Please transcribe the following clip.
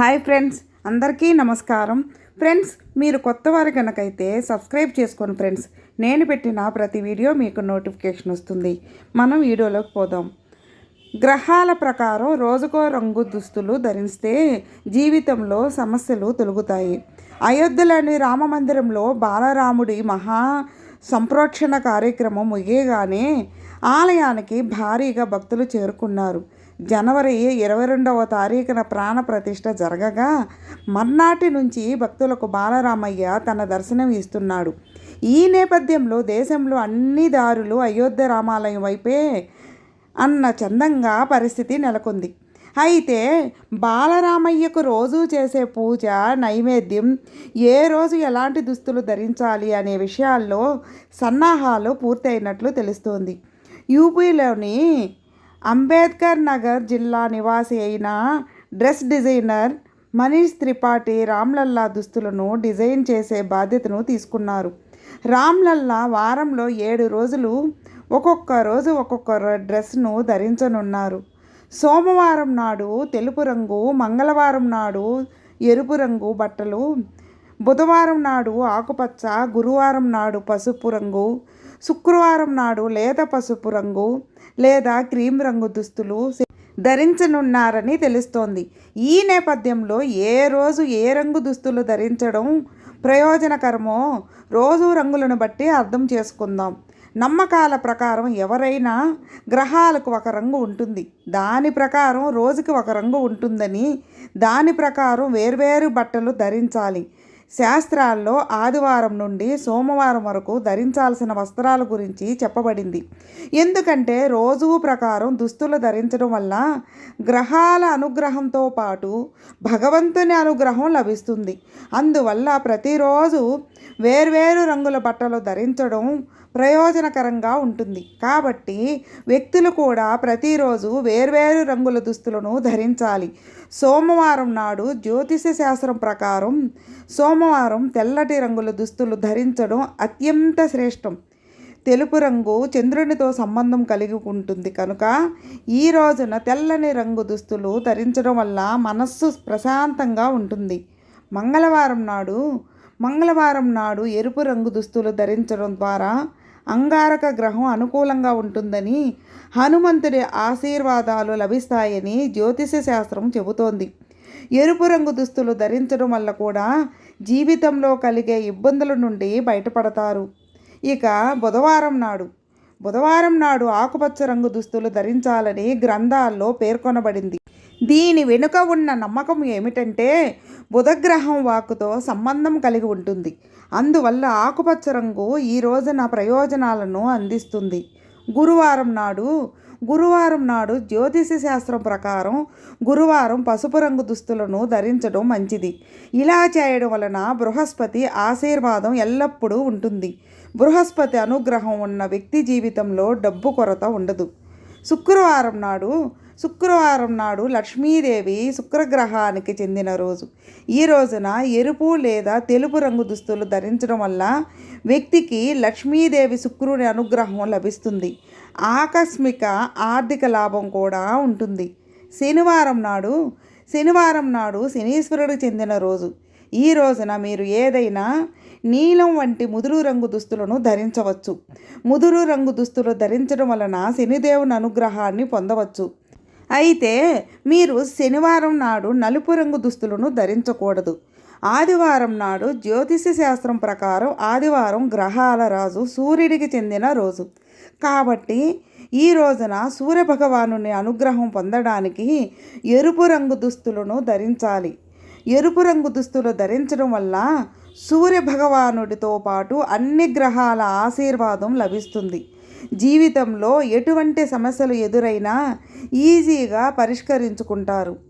Hi friends అందరికీ నమస్కారం. Friends మీరు కొత్త వారు కనుకైతే సబ్స్క్రైబ్ చేసుకోండి ఫ్రెండ్స్ నేను పెట్టిన ప్రతి వీడియో మీకు నోటిఫికేషన్ వస్తుంది. మనం వీడియోలోకి పోదాం. గ్రహాల ప్రకారం రోజుకో రంగు దుస్తులు ధరిస్తే జీవితంలో సమస్యలు తొలుగుతాయి. అయోధ్యలోని రామ మందిరంలో బాలరాముడి మహా సంప్రోక్షణ కార్యక్రమం ముగియగానే ఆలయానికి భారీగా భక్తులు చేరుకున్నారు. జనవరి ఇరవై రెండవ తారీఖున ప్రాణప్రతిష్ట జరగగా మర్నాటి నుంచి భక్తులకు బాలరామయ్య తన దర్శనం ఇస్తున్నాడు. ఈ నేపథ్యంలో దేశంలో అన్ని దారులు అయోధ్య రామాలయం వైపే అన్న చందంగా పరిస్థితి నెలకొంది. అయితే బాలరామయ్యకు రోజు చేసే పూజ నైవేద్యం ఏ రోజు ఎలాంటి దుస్తులు ధరించాలి అనే విషయాల్లో సన్నాహాలు పూర్తయినట్లు తెలుస్తోంది. యూపీలోని అంబేద్కర్ నగర్ జిల్లా నివాసి అయిన డ్రెస్ డిజైనర్ మనీష్ త్రిపాఠి రామ్లల్లా దుస్తులను డిజైన్ చేసే బాధ్యతను తీసుకున్నారు. రామ్లల్లా వారంలో ఏడు రోజులు ఒక్కొక్క రోజు ఒక్కొక్క డ్రెస్ను ధరించనున్నారు. సోమవారం నాడు తెలుపు రంగు మంగళవారం నాడు ఎరుపు రంగు బట్టలు బుధవారం నాడు ఆకుపచ్చ గురువారం నాడు పసుపు రంగు శుక్రవారం నాడు లేత పసుపు రంగు లేదా క్రీమ్ రంగు దుస్తులు ధరించనున్నారని తెలుస్తోంది. ఈ నేపథ్యంలో ఏ రోజు ఏ రంగు దుస్తులు ధరించడం ప్రయోజనకరమో రోజు రంగులను బట్టి అర్థం చేసుకుందాం. నమ్మకాల ప్రకారం ఎవరైనా గ్రహాలకు ఒక రంగు ఉంటుంది. దాని ప్రకారం రోజుకి ఒక రంగు ఉంటుందని దాని ప్రకారం వేర్వేరు బట్టలు ధరించాలి. శాస్త్రాల్లో ఆదివారం నుండి సోమవారం వరకు ధరించాల్సిన వస్త్రాల గురించి చెప్పబడింది. ఎందుకంటే రోజు ప్రకారం దుస్తులు ధరించడం వల్ల గ్రహాల అనుగ్రహంతో పాటు భగవంతుని అనుగ్రహం లభిస్తుంది. అందువల్ల ప్రతిరోజు వేర్వేరు రంగుల బట్టలు ధరించడం ప్రయోజనకరంగా ఉంటుంది. కాబట్టి వ్యక్తులు కూడా ప్రతిరోజు వేర్వేరు రంగుల దుస్తులను ధరించాలి. సోమవారం నాడు జ్యోతిష శాస్త్రం ప్రకారం సోమ సోమవారం తెల్లటి రంగుల దుస్తులు ధరించడం అత్యంత శ్రేష్టం. తెలుపు రంగు చంద్రునితో సంబంధం కలిగి ఉంటుంది కనుక ఈ రోజున తెల్లని రంగు దుస్తులు ధరించడం వల్ల మనస్సు ప్రశాంతంగా ఉంటుంది. మంగళవారం నాడు మంగళవారం నాడు ఎరుపు రంగు దుస్తులు ధరించడం ద్వారా అంగారక గ్రహం అనుకూలంగా ఉంటుందని హనుమంతుడి ఆశీర్వాదాలు లభిస్తాయని జ్యోతిష శాస్త్రం చెబుతోంది. ఎరుపు రంగు దుస్తులు ధరించడం వల్ల కూడా జీవితంలో కలిగే ఇబ్బందుల నుండి బయటపడతారు. ఇక బుధవారం నాడు బుధవారం నాడు ఆకుపచ్చ రంగు దుస్తులు ధరించాలని గ్రంథాల్లో పేర్కొనబడింది. దీని వెనుక ఉన్న నమ్మకం ఏమిటంటే బుధగ్రహం వాకుతో సంబంధం కలిగి ఉంటుంది. అందువల్ల ఆకుపచ్చ రంగు ఈ రోజున ప్రయోజనాలను అందిస్తుంది. గురువారం నాడు గురువారం నాడు జ్యోతిష శాస్త్రం ప్రకారం గురువారం పసుపు రంగు దుస్తులను ధరించడం మంచిది. ఇలా చేయడం వలన బృహస్పతి ఆశీర్వాదం ఎల్లప్పుడూ ఉంటుంది. బృహస్పతి అనుగ్రహం ఉన్న వ్యక్తి జీవితంలో డబ్బు కొరత ఉండదు. శుక్రవారం నాడు శుక్రవారం నాడు లక్ష్మీదేవి శుక్రగ్రహానికి చెందిన రోజు. ఈ రోజున ఎరుపు లేదా తెలుపు రంగు దుస్తులు ధరించడం వల్ల వ్యక్తికి లక్ష్మీదేవి శుక్రుని అనుగ్రహం లభిస్తుంది. ఆకస్మిక ఆర్థిక లాభం కూడా ఉంటుంది. శనివారం నాడు శనివారం నాడు శనీశ్వరుడికి చెందిన రోజు. ఈ రోజున మీరు ఏదైనా నీలం వంటి ముదురు రంగు దుస్తులను ధరించవచ్చు. ముదురు రంగు దుస్తులు ధరించడం వలన శనిదేవుని అనుగ్రహాన్ని పొందవచ్చు. అయితే మీరు శనివారం నాడు నలుపు రంగు దుస్తులను ధరించకూడదు. ఆదివారం నాడు జ్యోతిష శాస్త్రం ప్రకారం ఆదివారం గ్రహాల రాజు సూర్యుడికి చెందిన రోజు. కాబట్టి ఈ రోజున సూర్యభగవాను అనుగ్రహం పొందడానికి ఎరుపు రంగు దుస్తులను ధరించాలి. ఎరుపు రంగు దుస్తులు ధరించడం వల్ల సూర్యభగవానుడితో పాటు అన్ని గ్రహాల ఆశీర్వాదం లభిస్తుంది. జీవితంలో ఎటువంటి సమస్యలు ఎదురైనా ఈజీగా పరిష్కరించుకుంటారు.